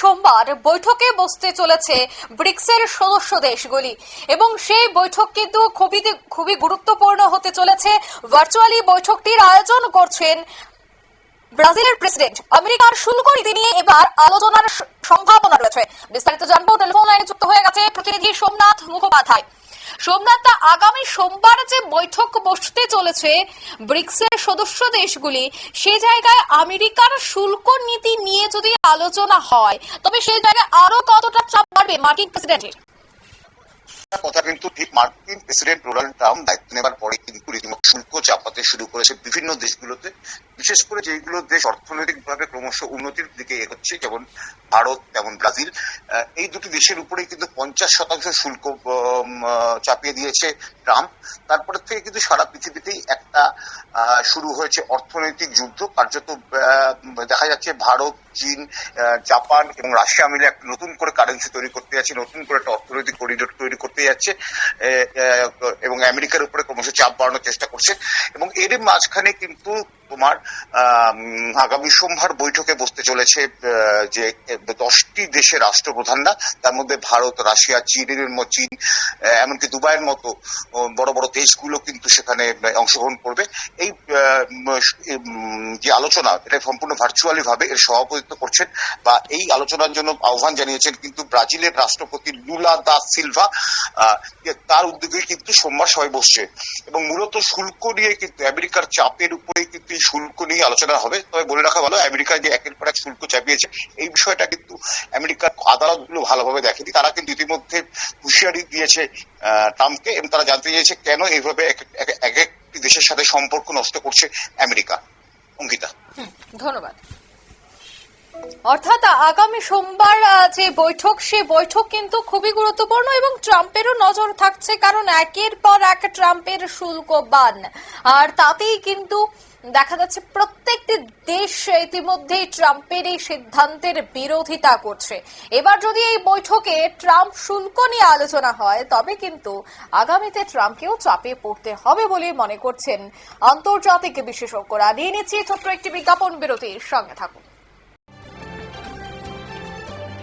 সোমবার বৈঠকে বসতে চলেছে ব্রিক্সের সদস্য দেশগুলি। এবং সেই বৈঠক কিন্তু খুবই খুবই গুরুত্বপূর্ণ হতে চলেছে। ভার্চুয়ালি বৈঠকটির আয়োজন করছেন ব্রাজিলের প্রেসিডেন্ট। আমেরিকার শুল্ক নীতি নিয়ে এবার আলোচনার সম্ভাবনা রয়েছে। বিস্তারিত জানব। টেলিফোন লাইনে যুক্ত হয়ে গেছে প্রতিনিধি সোমনাথ মুখোপাধ্যায়। সোমনাথ দা, আগামী সোমবার যে বৈঠক বসতে চলেছে ব্রিক্সের সদস্য দেশগুলি সে জায়গায় আমেরিকার শুল্ক নীতি নিয়ে যদি আলোচনা হয় তবে সেই জায়গায় আরও কতটা চাপ বাড়বে মার্কিন প্রেসিডেন্টের? কথা কিন্তু ঠিক মার্কিন প্রেসিডেন্ট ডোনাল্ড ট্রাম্প দায়িত্ব নেবার পরে কিন্তু শুল্ক চাপাতে শুরু করেছে বিভিন্ন দেশগুলোতে। বিশেষ করে যেগুলো দেশ অর্থনৈতিকভাবে ক্রমশ উন্নতির দিকে এগোচ্ছে, যেমন ভারত যেমন ব্রাজিল এই দুটি দেশের উপরেই কিন্তু পঞ্চাশ শতাংশ শুল্ক চাপিয়ে দিয়েছে ট্রাম্প। তারপর থেকে কিন্তু সারা পৃথিবীতেই একটা শুরু হয়েছে অর্থনৈতিক যুদ্ধ। কার্যত দেখা যাচ্ছে ভারত, চীন জাপান এবং রাশিয়া মিলে একটা নতুন করে কারেন্সি তৈরি করতে যাচ্ছে, নতুন করে একটা অর্থনৈতিক করিডোর তৈরি করতে যাচ্ছে। আমেরিকার উপরে ক্রমশ চাপ বাড়ানোর চেষ্টা করছে এবং এর মাঝখানে কিন্তু তোমার আগামী সোমবার বৈঠকে বসতে চলেছে যে দশটি দেশের রাষ্ট্রপ্রধানরা, তার মধ্যে ভারত, রাশিয়া চীনের ম- চীন এমনকি দুবাইয়ের মতো বড় বড় দেশগুলো কিন্তু সেখানে অংশগ্রহণ করবে। এই যে আলোচনা, এটা সম্পূর্ণ ভার্চুয়ালি ভাবে এর সভাপতিত্ব করছেন বা এই আলোচনার জন্য আহ্বান জানিয়েছেন কিন্তু ব্রাজিলের রাষ্ট্রপতি লুলা দা সিলভা তার উদ্যোগে কিন্তু সোমবার সবাই বসছে। এবং মূলত শুল্ক নিয়ে কিন্তু, আমেরিকার চাপের উপরে কিন্তু শুল্ক নিয়ে আলোচনা হবে। তবে বলে রাখা ভালো আমেরিকা যে একের পর এক শুল্ক চাপিয়েছে, এই বিষয়টা কিন্তু আমেরিকার আদালতগুলো ভালোভাবে দেখেনি। তারা কিন্তু ইতিমধ্যে হুঁশিয়ারি দিয়েছে ট্রাম্পকে এবং তারা জানতে চেয়েছে কেন এইভাবে এক একটি দেশের সাথে সম্পর্ক নষ্ট করছে আমেরিকা। অঙ্কিতা। ধন্যবাদ। অর্থাৎ আগামী সোমবার যে বৈঠক, সে বৈঠক কিন্তু খুবই গুরুত্বপূর্ণ এবং ট্রাম্পেরও নজর থাকছে, কারণ একের পর এক ট্রাম্পের শুল্ক বান। আর তাতেই কিন্তু দেখা যাচ্ছে প্রত্যেকটি দেশ ইতিমধ্যে ট্রাম্পের এই সিদ্ধান্তের বিরোধিতা করছে। এবার যদি এই বৈঠকে ট্রাম্প শুল্ক নিয়ে আলোচনা হয়, তবে কিন্তু আগামীতে ট্রাম্পকেও চাপে পড়তে হবে বলে মনে করছেন আন্তর্জাতিক বিশেষজ্ঞরা। নিয়ে নিচ্ছি ছোট্ট একটি বিজ্ঞাপন বিরতির সঙ্গে থাকুন।